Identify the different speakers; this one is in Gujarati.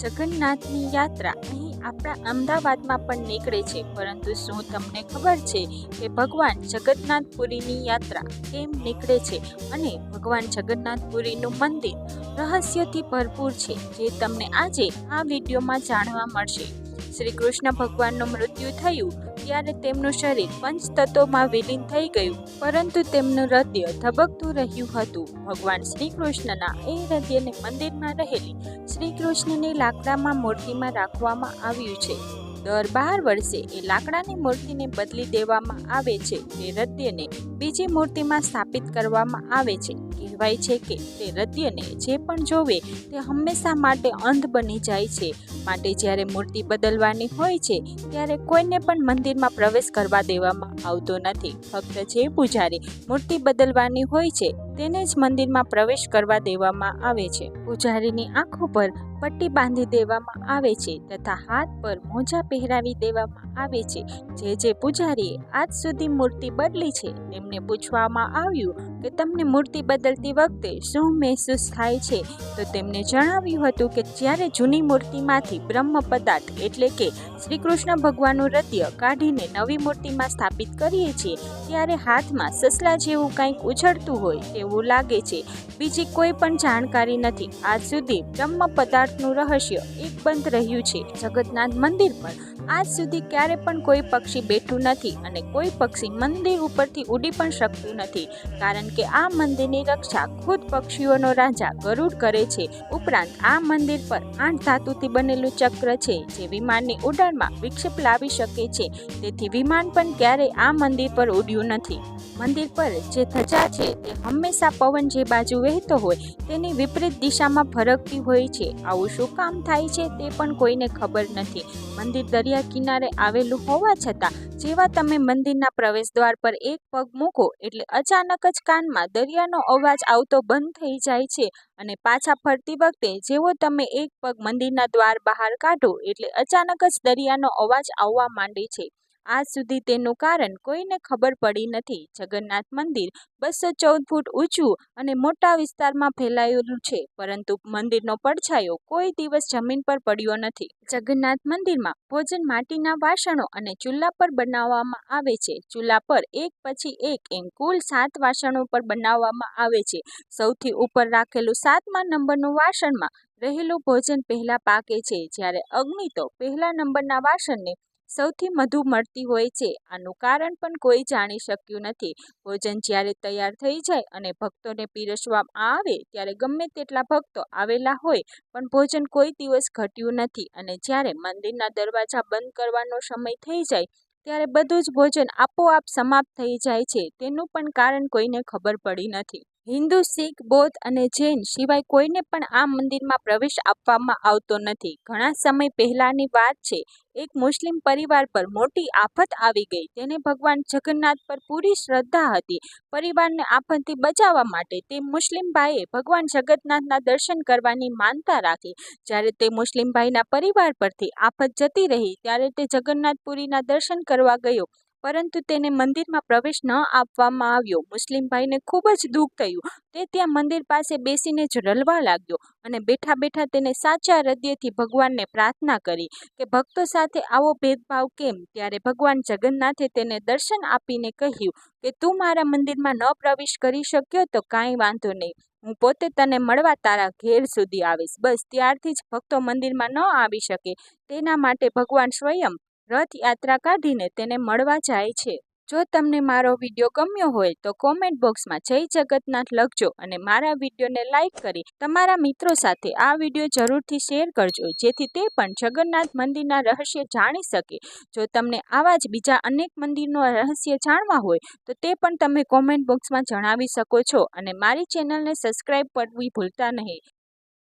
Speaker 1: જગન્નાથની યાત્રા અહીં આપણા અમદાવાદમાં પણ નીકળે છે. પરંતુ શું તમને ખબર છે કે ભગવાન જગન્નાથપુરીની યાત્રા કેમ નીકળે છે અને ભગવાન જગન્નાથપુરીનું મંદિર રહસ્યથી ભરપૂર છે જે તમને આજે આ વિડીયોમાં જાણવા મળશે. શ્રી કૃષ્ણ ભગવાનનું મૃત્યુ થયું ત્યારે તેમનું શરીર પંચતત્વોમાં વિલીન થઈ ગયું, પરંતુ તેમનું હૃદય ધબકતું રહ્યું હતું. ભગવાન શ્રી કૃષ્ણના એ હૃદયને મંદિરમાં રહેલી શ્રી કૃષ્ણની લાકડામાં મૂર્તિમાં રાખવામાં આવ્યું છે. દર બાર વર્ષે એ લાકડાની મૂર્તિને બદલી દેવામાં આવે છે. તે હૃદયને બીજી મૂર્તિમાં સ્થાપિત કરવામાં આવે છે. કહેવાય છે કે તે રત્યને જે પણ જોવે તે હંમેશા માટે અંધ બની જાય છે. માટે જ્યારે મૂર્તિ બદલવાની હોય છે, ત્યારે કોઈને પણ મંદિરમાં પ્રવેશ કરવા દેવામાં આવતો નથી. ફક્ત જે પૂજારી મૂર્તિ બદલવાની હોય છે તેને જ મંદિરમાં પ્રવેશ કરવા દેવામાં આવે છે. પૂજારીની આંખો પર પટ્ટી બાંધી દેવામાં આવે છે તથા હાથ પર મોજા પહેરાવી દેવામાં આવે છે. જે જે પૂજારીએ આજ સુધી મૂર્તિ બદલી છે, તેમને પૂછવામાં આવ્યું કે તમને મૂર્તિ બદલતી વખતે શું મહેસૂસ થાય છે? તો તેમને જણાવ્યું હતું કે જ્યારે જૂની મૂર્તિમાંથી બ્રહ્મ પદાર્થ એટલે કે શ્રી કૃષ્ણ ભગવાનનું હૃદય કાઢીને નવી મૂર્તિમાં સ્થાપિત કરીએ છીએ, ત્યારે હાથમાં સસલા જેવું કંઈક ઉછળતું હોય તેવું લાગે છે. બીજી કોઈ પણ જાણકારી નથી. આજ સુધી બ્રહ્મ પદાર્થનું રહસ્ય એક બંધ રહ્યું છે. જગતનાથ મંદિર પર આજ સુધી ક્યારે પણ કોઈ પક્ષી બેઠું નથી અને કોઈ પક્ષી મંદિર ઉપરથી ઉડી પણ શકતું નથી. કારણ કે આ મંદિરની રક્ષા ખુદ પક્ષીઓનો રાજા ગરુડ કરે છે. ઉપરાંત આ મંદિર પર આઠ ધાતુથી બનેલું ચક્ર છે જે વિમાનની ઉડાણમાં વિક્ષેપ લાવી શકે છે. તેથી વિમાન પણ ક્યારેય આ મંદિર પર ઉડ્યું નથી. મંદિર પર જે ધજા છે તે હંમેશા પવન જે બાજુ વહેતો હોય તેની વિપરીત દિશામાં ફરકતી હોય છે. આવું શું કામ થાય છે તે પણ કોઈને ખબર નથી. મંદિર દરિયા કિનારે આવેલું હોવા છતાં, જેવા તમે મંદિરના પ્રવેશ દ્વાર પર એક પગ મૂકો એટલે અચાનક જ કાનમાં દરિયાનો અવાજ આવતો બંધ થઈ જાય છે અને પાછા ફરતી વખતે જેવો તમે એક પગ મંદિરના દ્વાર બહાર કાઢો એટલે અચાનક જ દરિયાનો અવાજ આવવા માંડે છે. આજ સુધી તેનું કારણ કોઈને ખબર પડી નથી. જગન્નાથ મંદિર બસો ચૌદ ફૂટ ઊંચું અને મોટા વિસ્તારમાં ફેલાયેલું છે, પરંતુ મંદિરનો પડછાયો કોઈ દિવસ જમીન પર પડ્યો નથી. જગન્નાથ મંદિરમાં ભોજન માટીના વાસણો અને ચૂલા પર બનાવવામાં આવે છે. ચૂલા પર એક પછી એક એમ કુલ સાત વાસણો પર બનાવવામાં આવે છે. સૌથી ઉપર રાખેલું સાતમા નંબરનું વાસણમાં રહેલું ભોજન પહેલાં પાકે છે. જ્યારે અગ્નિ તો પહેલા નંબરના વાસણને સૌથી વધુ મળતી હોય છે. આનું કારણ પણ કોઈ જાણી શક્યું નથી. ભોજન જ્યારે તૈયાર થઈ જાય અને ભક્તોને પીરસવામાં આવે, ત્યારે ગમે તેટલા ભક્તો આવેલા હોય, પણ ભોજન કોઈ દિવસ ઘટ્યું નથી. અને જ્યારે મંદિરના દરવાજા બંધ કરવાનો સમય થઈ જાય, ત્યારે બધું જ ભોજન આપોઆપ સમાપ્ત થઈ જાય છે. તેનું પણ કારણ કોઈને ખબર પડી નથી. હિન્દુ, શીખ, બૌદ્ધ અને જૈન સિવાય કોઈને પણ આ મંદિરમાં પ્રવેશ આપવામાં આવતો નથી. ઘણા સમય પહેલાંની વાત છે, એક મુસ્લિમ પરિવાર પર મોટી આફત આવી ગઈ. તેને ભગવાન જગન્નાથ પર પૂરી શ્રદ્ધા હતી. પરિવારને આફતથી બચાવવા માટે તે મુસ્લિમ ભાઈએ ભગવાન જગન્નાથના દર્શન કરવાની માનતા રાખી. જ્યારે તે મુસ્લિમ ભાઈના પરિવાર પરથી આફત જતી રહી, ત્યારે તે જગન્નાથપુરીના દર્શન કરવા ગયો. પરંતુ તેને મંદિરમાં પ્રવેશ ન આપવામાં આવ્યો. મુસ્લિમભાઈને ખૂબ જ દુઃખ થયું. તે ત્યાં મંદિર પાસે બેસીને જ રલવા લાગ્યો અને બેઠા બેઠા તેને સાચા હૃદયથી ભગવાનને પ્રાર્થના કરી કે ભક્તો સાથે આવો ભેદભાવ કેમ? ત્યારે ભગવાન જગન્નાથે તેને દર્શન આપીને કહ્યું કે, તું મારા મંદિરમાં ન પ્રવેશ કરી શક્યો તો કાંઈ વાંધો નહીં. હું પોતે તને મળવા તારા ઘેર સુધી આવીશ. બસ, ત્યારથી જ ભક્તો મંદિરમાં ન આવી શકે. તેના માટે ભગવાન સ્વયં રથયાત્રા કાઢીને તેને મળવા જાય છે. જો તમને મારો વીડિયો ગમ્યો હોય તો કોમેન્ટ બોક્સમાં જય જગન્નાથ લખજો અને મારા વિડીયોને લાઈક કરી તમારા મિત્રો સાથે આ વીડિયો જરૂરથી શેર કરજો, જેથી તે પણ જગન્નાથ મંદિરના રહસ્ય જાણી શકે. જો તમને આવા જ બીજા અનેક મંદિરનો રહસ્ય જાણવા હોય તો તે પણ તમે કોમેન્ટ બોક્સમાં જણાવી શકો છો અને મારી ચેનલને સબસ્ક્રાઈબ કરવી ભૂલતા નહીં.